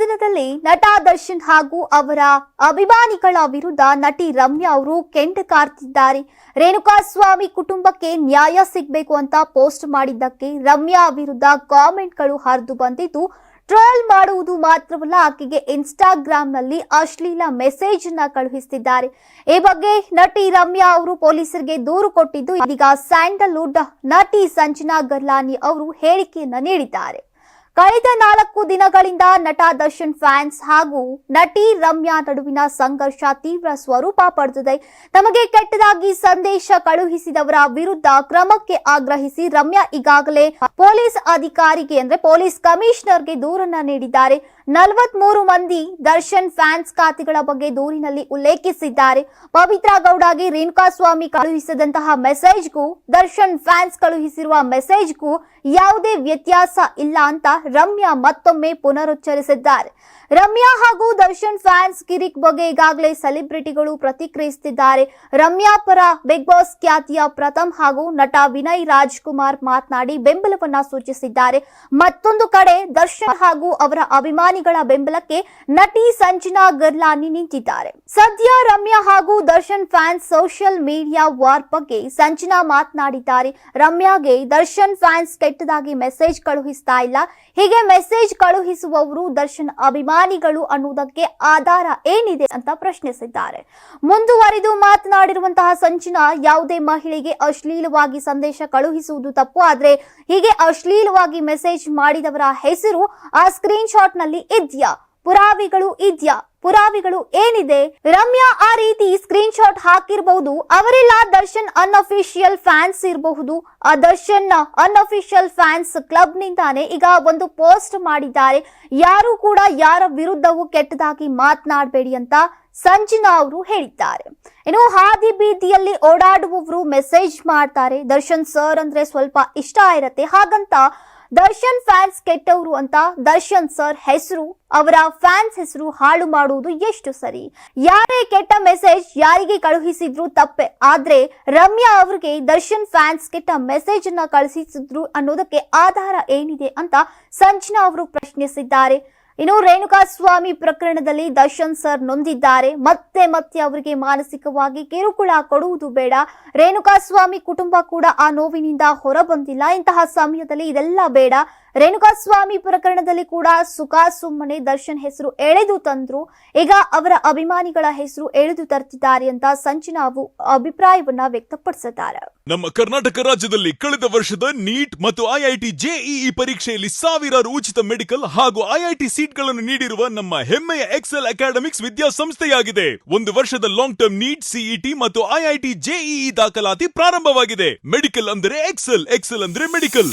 ದಿನದಲ್ಲಿ ನಟ ದರ್ಶನ್ ಹಾಗೂ ಅವರ ಅಭಿಮಾನಿಗಳ ವಿರುದ್ಧ ನಟಿ ರಮ್ಯಾ ಅವರು ಕೆಂಡ ಕಾರ್ತಿದ್ದಾರೆ. ರೇಣುಕಾಸ್ವಾಮಿ ಕುಟುಂಬಕ್ಕೆ ನ್ಯಾಯ ಸಿಗಬೇಕು ಅಂತ ಪೋಸ್ಟ್ ಮಾಡಿದ್ದಕ್ಕೆ ರಮ್ಯಾ ವಿರುದ್ಧ ಕಾಮೆಂಟ್ಗಳು ಹರಿದು ಬಂದಿದ್ದು, ಟ್ರೋಲ್ ಮಾಡುವುದು ಮಾತ್ರವಲ್ಲ, ಆಕೆಗೆ ಇನ್ಸ್ಟಾಗ್ರಾಂನಲ್ಲಿ ಅಶ್ಲೀಲ ಮೆಸೇಜ್ನ ಕಳುಹಿಸುತ್ತಿದ್ದಾರೆ ಈ ಬಗ್ಗೆ ನಟಿ ರಮ್ಯಾ ಅವರು ಪೊಲೀಸರಿಗೆ ದೂರು ಕೊಟ್ಟಿದ್ದು, ಇದೀಗ ಸ್ಯಾಂಡಲ್ವುಡ್ ನಟಿ ಸಂಜನಾ ಗರ್ಲಾನಿ ಅವರು ಹೇಳಿಕೆಯನ್ನ ನೀಡಿದ್ದಾರೆ. ಕಳೆದ ನಾಲ್ಕು ದಿನಗಳಿಂದ ನಟ ದರ್ಶನ್ ಫ್ಯಾನ್ಸ್ ಹಾಗೂ ನಟಿ ರಮ್ಯಾ ನಡುವಿನ ಸಂಘರ್ಷ ತೀವ್ರ ಸ್ವರೂಪ ಪಡೆದಿದೆ. ತಮಗೆ ಕೆಟ್ಟದಾಗಿ ಸಂದೇಶ ಕಳುಹಿಸಿದವರ ವಿರುದ್ಧ ಕ್ರಮಕ್ಕೆ ಆಗ್ರಹಿಸಿ ರಮ್ಯಾ ಈಗಾಗಲೇ ಪೊಲೀಸ್ ಅಧಿಕಾರಿಗೆ ಅಂದ್ರೆ ಪೊಲೀಸ್ ಕಮಿಷನರ್ಗೆ ದೂರನ್ನ ನೀಡಿದ್ದಾರೆ. ನಲವತ್ಮೂರು ಮಂದಿ ದರ್ಶನ್ ಫ್ಯಾನ್ಸ್ ಖಾತೆಗಳ ಬಗ್ಗೆ ದೂರಿನಲ್ಲಿ ಉಲ್ಲೇಖಿಸಿದ್ದಾರೆ. ಪವಿತ್ರ ಗೌಡಗೆ ರೇಣುಕಾಸ್ವಾಮಿ ಕಳುಹಿಸಿದಂತಹ ಮೆಸೇಜ್ಗೂ, ದರ್ಶನ್ ಫ್ಯಾನ್ಸ್ ಕಳುಹಿಸಿರುವ ಮೆಸೇಜ್ಗೂ ಯಾವುದೇ ವ್ಯತ್ಯಾಸ ಇಲ್ಲ ಅಂತ ರಮ್ಯಾ ಮತ್ತೊಮ್ಮೆ ಪುನರುಚ್ಚರಿಸಿದ್ದಾರೆ. ರಮ್ಯಾ ಹಾಗೂ ದರ್ಶನ್ ಫ್ಯಾನ್ಸ್ ಕಿರಿಕ್ ಬಗ್ಗೆ ಈಗಾಗಲೇ ಸೆಲೆಬ್ರಿಟಿಗಳು ಪ್ರತಿಕ್ರಿಯಿಸುತ್ತಿದ್ದಾರೆ. ರಮ್ಯಾ ಪರ ಬಿಗ್ ಬಾಸ್ ಖ್ಯಾತಿಯ ಪ್ರಥಮ್ ಹಾಗೂ ನಟ ವಿನಯ್ ರಾಜ್ಕುಮಾರ್ ಮಾತನಾಡಿ ಬೆಂಬಲವನ್ನ ಸೂಚಿಸಿದ್ದಾರೆ. ಮತ್ತೊಂದು ಕಡೆ ದರ್ಶನ್ ಹಾಗೂ ಅವರ ಅಭಿಮಾನಿಗಳ ಬೆಂಬಲಕ್ಕೆ ನಟಿ ಸಂಜನಾ ಗರ್ಲಾನಿ ನಿಂತಿದ್ದಾರೆ. ಸದ್ಯ ರಮ್ಯಾ ಹಾಗೂ Darshan fans social media war ಬಗ್ಗೆ ಸಂಜನಾ ಮಾತನಾಡಿದ್ದಾರೆ. ರಮ್ಯಾಗೆ ದರ್ಶನ್ ಫ್ಯಾನ್ಸ್ ಕೆಟ್ಟದಾಗಿ ಮೆಸೇಜ್ ಕಳುಹಿಸ್ತಾ ಇಲ್ಲ. ಹೀಗೆ ಮೆಸೇಜ್ ಕಳುಹಿಸುವವರು ದರ್ಶನ್ ಅಭಿಮಾನಿಗಳು ಅನ್ನುವುದಕ್ಕೆ ಆಧಾರ ಏನಿದೆ ಅಂತ ಪ್ರಶ್ನಿಸಿದ್ದಾರೆ. ಮುಂದುವರಿದು ಮಾತನಾಡಿರುವಂತಹ ಸಂಜನಾ, ಯಾವುದೇ ಮಹಿಳೆಗೆ ಅಶ್ಲೀಲವಾಗಿ ಸಂದೇಶ ಕಳುಹಿಸುವುದು ತಪ್ಪು, ಆದ್ರೆ ಹೀಗೆ ಅಶ್ಲೀಲವಾಗಿ ಮೆಸೇಜ್ ಮಾಡಿದವರ ಹೆಸರು ಆ ಸ್ಕ್ರೀನ್ ಶಾಟ್ನಲ್ಲಿ ಇದ್ಯಾ? ಪುರಾವೆಗಳು ಇದ್ಯಾ? ಪುರಾವೆಗಳು ಏನಿದೆ? ರಮ್ಯಾ ಆ ರೀತಿ ಸ್ಕ್ರೀನ್ ಶಾಟ್ ಹಾಕಿರಬಹುದು ಅವರೆಲ್ಲ ದರ್ಶನ್ ಅನ್ಅಫಿಷಿಯಲ್ ಫ್ಯಾನ್ಸ್ ಇರಬಹುದು. ಆ ದರ್ಶನ್ ಅನ್ಅಫಿಷಿಯಲ್ ಫ್ಯಾನ್ಸ್ ಕ್ಲಬ್ ನಿಂದಾನೆ ಈಗ ಒಂದು ಪೋಸ್ಟ್ ಮಾಡಿದ್ದಾರೆ. ಯಾರು ಕೂಡ ಯಾರ ವಿರುದ್ಧವೂ ಕೆಟ್ಟದಾಗಿ ಮಾತನಾಡಬೇಡಿ ಅಂತ ಸಂಜನಾ ಅವರು ಹೇಳಿದ್ದಾರೆ. ಇನ್ನು ಹಾದಿ ಬೀದಿಯಲ್ಲಿ ಓಡಾಡುವವರು ಮೆಸೇಜ್ ಮಾಡ್ತಾರೆ. ದರ್ಶನ್ ಸರ್ ಅಂದ್ರೆ ಸ್ವಲ್ಪ ಇಷ್ಟ ಇರತ್ತೆ. ಹಾಗಂತ ದರ್ಶನ್ ಫ್ಯಾನ್ಸ್ ಕೆಟ್ಟವರು ಅಂತ ದರ್ಶನ್ ಸರ್ ಹೆಸರು, ಅವರ ಫ್ಯಾನ್ಸ್ ಹೆಸರು ಹಾಳು ಮಾಡುವುದು ಎಷ್ಟು ಸರಿ? ಯಾರೇ ಕೆಟ್ಟ ಮೆಸೇಜ್ ಯಾರಿಗೆ ಕಳುಹಿಸಿದ್ರು ತಪ್ಪೆ. ಆದ್ರೆ ರಮ್ಯಾ ಅವರಿಗೆ ದರ್ಶನ್ ಫ್ಯಾನ್ಸ್ ಕೆಟ್ಟ ಮೆಸೇಜ್ ಅನ್ನ ಕಳುಹಿಸಿದ್ರು ಅನ್ನೋದಕ್ಕೆ ಆಧಾರ ಏನಿದೆ ಅಂತ ಸಂಜನಾ ಅವರು ಪ್ರಶ್ನಿಸಿದ್ದಾರೆ. ಇನ್ನು ರೇಣುಕಾ ಸ್ವಾಮಿ ಪ್ರಕರಣದಲ್ಲಿ ದರ್ಶನ್ ಸರ್ ನೊಂದಿದ್ದಾರೆ. ಮತ್ತೆ ಮತ್ತೆ ಅವರಿಗೆ ಮಾನಸಿಕವಾಗಿ ಕಿರುಕುಳ ಕೊಡುವುದು ಬೇಡ. ರೇಣುಕಾ ಸ್ವಾಮಿ ಕುಟುಂಬ ಕೂಡ ಆ ನೋವಿನಿಂದ ಹೊರಬಂದಿಲ್ಲ. ಇಂತಹ ಸಮಯದಲ್ಲಿ ಇದೆಲ್ಲ ಬೇಡ. ರೇಣುಕಾ ಸ್ವಾಮಿ ಪ್ರಕರಣದಲ್ಲಿ ಕೂಡ ಸುಖಾ ಸುಮ್ಮನೆ ದರ್ಶನ್ ಹೆಸರು ಎಳೆದು ತಂದ್ರು. ಈಗ ಅವರ ಅಭಿಮಾನಿಗಳ ಹೆಸರು ಎಳೆದು ತರ್ತಿದ್ದಾರೆ ಅಂತ ಸಂಚಿನ ಅಭಿಪ್ರಾಯವನ್ನ ವ್ಯಕ್ತಪಡಿಸಿದ್ದಾರೆ. ನಮ್ಮ ಕರ್ನಾಟಕ ರಾಜ್ಯದಲ್ಲಿ ಕಳೆದ ವರ್ಷದ ನೀಟ್ ಮತ್ತು ಐಐಟಿ ಜೆಇಇ ಪರೀಕ್ಷೆಯಲ್ಲಿ ಸಾವಿರಾರು ಉಚಿತ ಮೆಡಿಕಲ್ ಹಾಗೂ ಐಐಟಿ ಸೀಟ್ಗಳನ್ನು ನೀಡಿರುವ ನಮ್ಮ ಹೆಮ್ಮೆಯ ಎಕ್ಸೆಲ್ ಅಕಾಡೆಮಿಕ್ಸ್ ವಿದ್ಯಾಸಂಸ್ಥೆಯಾಗಿದೆ. ಒಂದು ವರ್ಷದ ಲಾಂಗ್ ಟರ್ಮ್ ನೀಟ್ ಸಿಇಟಿ ಮತ್ತು ಐಐಟಿ ಜೆಇಇ ದಾಖಲಾತಿ ಪ್ರಾರಂಭವಾಗಿದೆ. ಮೆಡಿಕಲ್ ಅಂದರೆ ಎಕ್ಸೆಲ್ ಎಕ್ಸೆಲ್ ಅಂದ್ರೆ ಮೆಡಿಕಲ್.